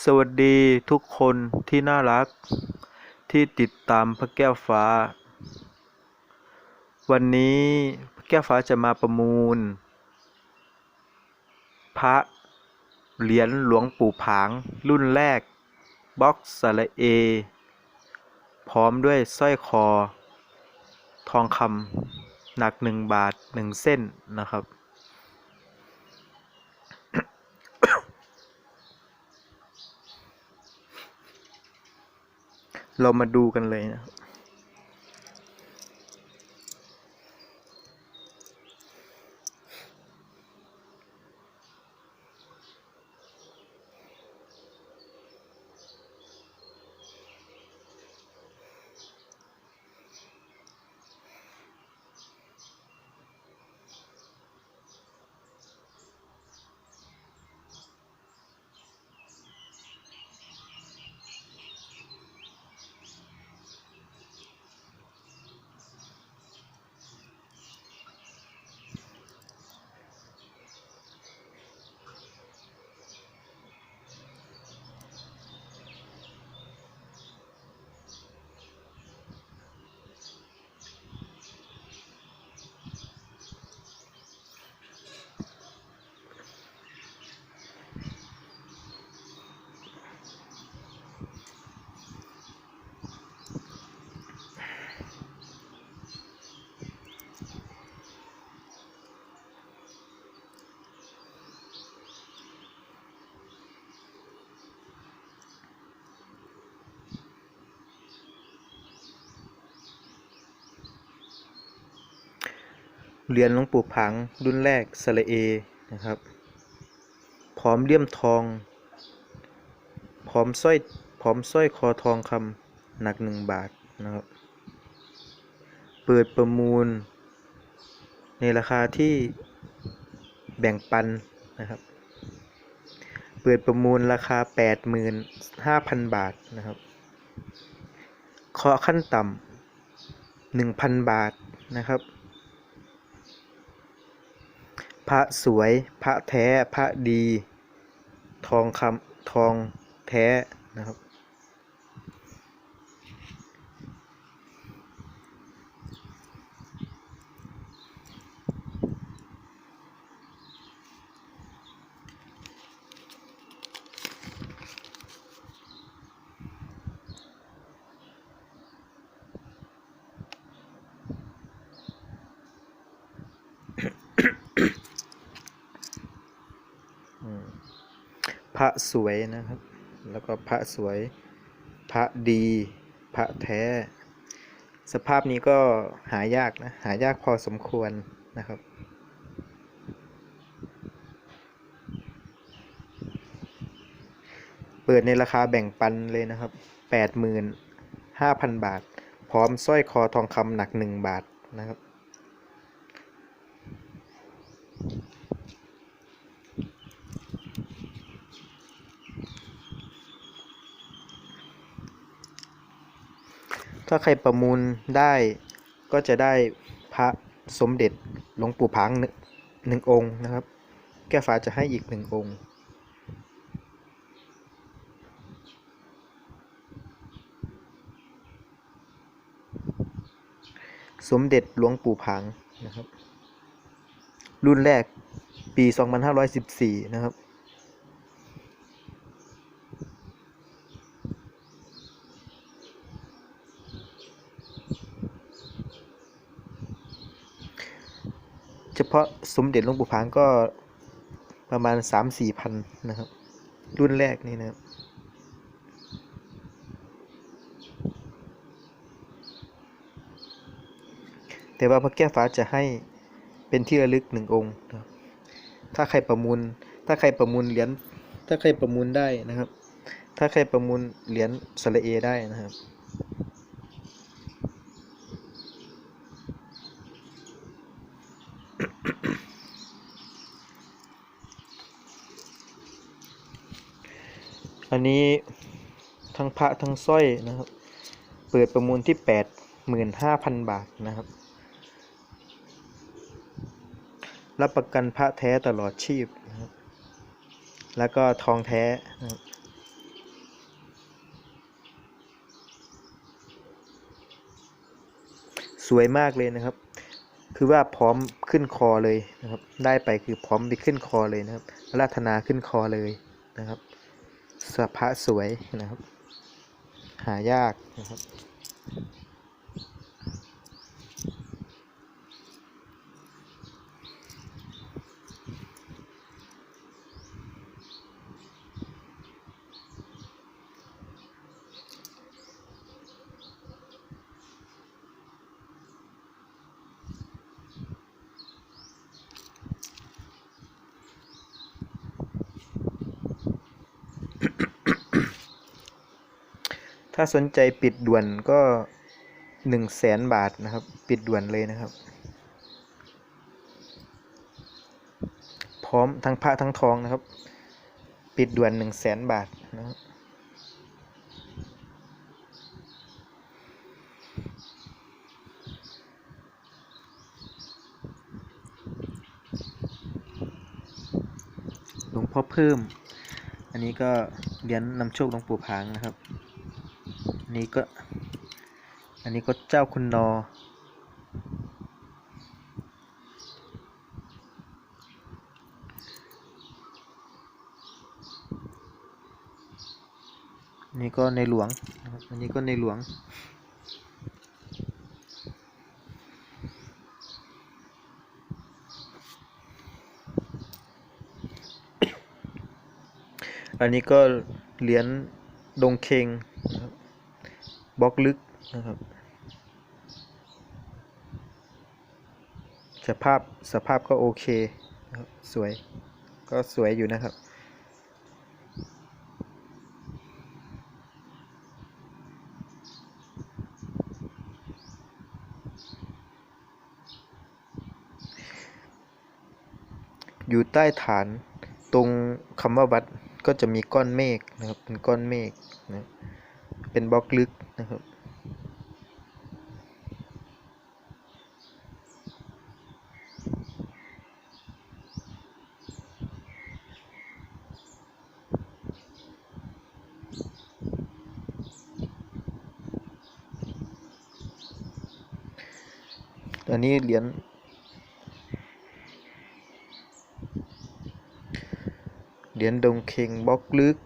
สวัสดีทุกคนที่น่ารัก ที่ติดตามพระแก้วฟ้า วันนี้พระแก้วฟ้าจะมาประมูล พระเหรียญหลวงปู่ผาง รุ่นแรกบ็อกสระเอ พร้อมด้วยสร้อยคอ ทองคำหนักหนึ่งบาทหนึ่งเส้นนะครับ เรามาดูกันเลยนะ เหรียญหลวงปู่ผังรุ่นแรกสระเอนะครับ พร้อมเลี่ยมทอง พร้อมสร้อยพร้อมสร้อยคอทองคำหนักหนึ่งบาทนะครับ เปิดประมูล ในราคาที่แบ่งปันนะครับ เปิดประมูลราคา 85,000 บาทนะครับเคาะขั้นต่ำ1,000 บาทนะครับ ระสวย พระแท้ พระดี ทองคำทองแท้นะครับ พระสวยนะครับ แล้วก็พระสวย พระดี พระแท้ สภาพนี้ก็หายากนะ หายากพอสมควรนะครับ เปิดในราคาแบ่งปันเลยนะครับ 85,000 บาท พร้อมสร้อยคอทองคำหนัก 1 บาทนะครับ ถ้าใครประมูลได้ก็จะได้พระสมเด็จหลวงปู่ผางหนึ่งองค์นะครับ แก้ฟ้าจะให้อีกหนึ่งองค์สมเด็จหลวงปู่ผางนะครับ รุ่นแรกปี 2514 นะครับ เฉพาะสมเด็จหลวงปู่ผางก็ประมาณสามสี่พันนะครับ รุ่นแรกนี่นะครับแต่ว่าพระแก้วฟ้าจะให้เป็นที่ระลึกหนึ่งองค์นะครับถ้าใครประมูล ถ้าใครประมูลเหรียญ ถ้าใครประมูลได้นะครับ ถ้าใครประมูลเหรียญสระเอได้นะครับ อันนี้ทั้งพระทั้งสร้อยนะครับ เปิดประมูลที่แปดหมื่นห้าพันบาทนะครับ รับประกันพระแท้ตลอดชีพนะครับแล้วก็ทองแท้นะสวยมากเลยนะครับ คือว่าพร้อมขึ้นคอเลยนะครับ ได้ไปคือพร้อมไปขึ้นคอเลยนะครับราธนาขึ้นคอเลยนะครับสภาสวยนะครับ หายากนะครับาสนใจปิดด่วนก็หนึ่งแสนบาทนะครับ ปิดด่วนเลยนะครับ พร้อมทั้งพระทั้งทองนะครับ ปิดด่วนหนึ่งแสนบาทนะครับหลวงพ่อเพิ่ม อันนี้ก็เหรียญนำโชคหลวงปู่ผางนะครับ นนี้ก็ อันนี้ก็เจ้าคุณนออันนี้ก็ในหลวง อันนี้ก็ในหลวงอันนี้ก็เหรียญดงเคง บบล็อกลึกนะครับ สภาพสภาพก็โอเคนะครับสวยก็สวยอยู่นะครับ อยู่ใต้ฐานตรงคำว่าวัดก็จะมีก้อนเมฆนะครับ เป็นก้อนเมฆนะเป็นบล็อกลึก นะครับ อันนี้เหรียญเหรียญดงเคงบล็อกลึก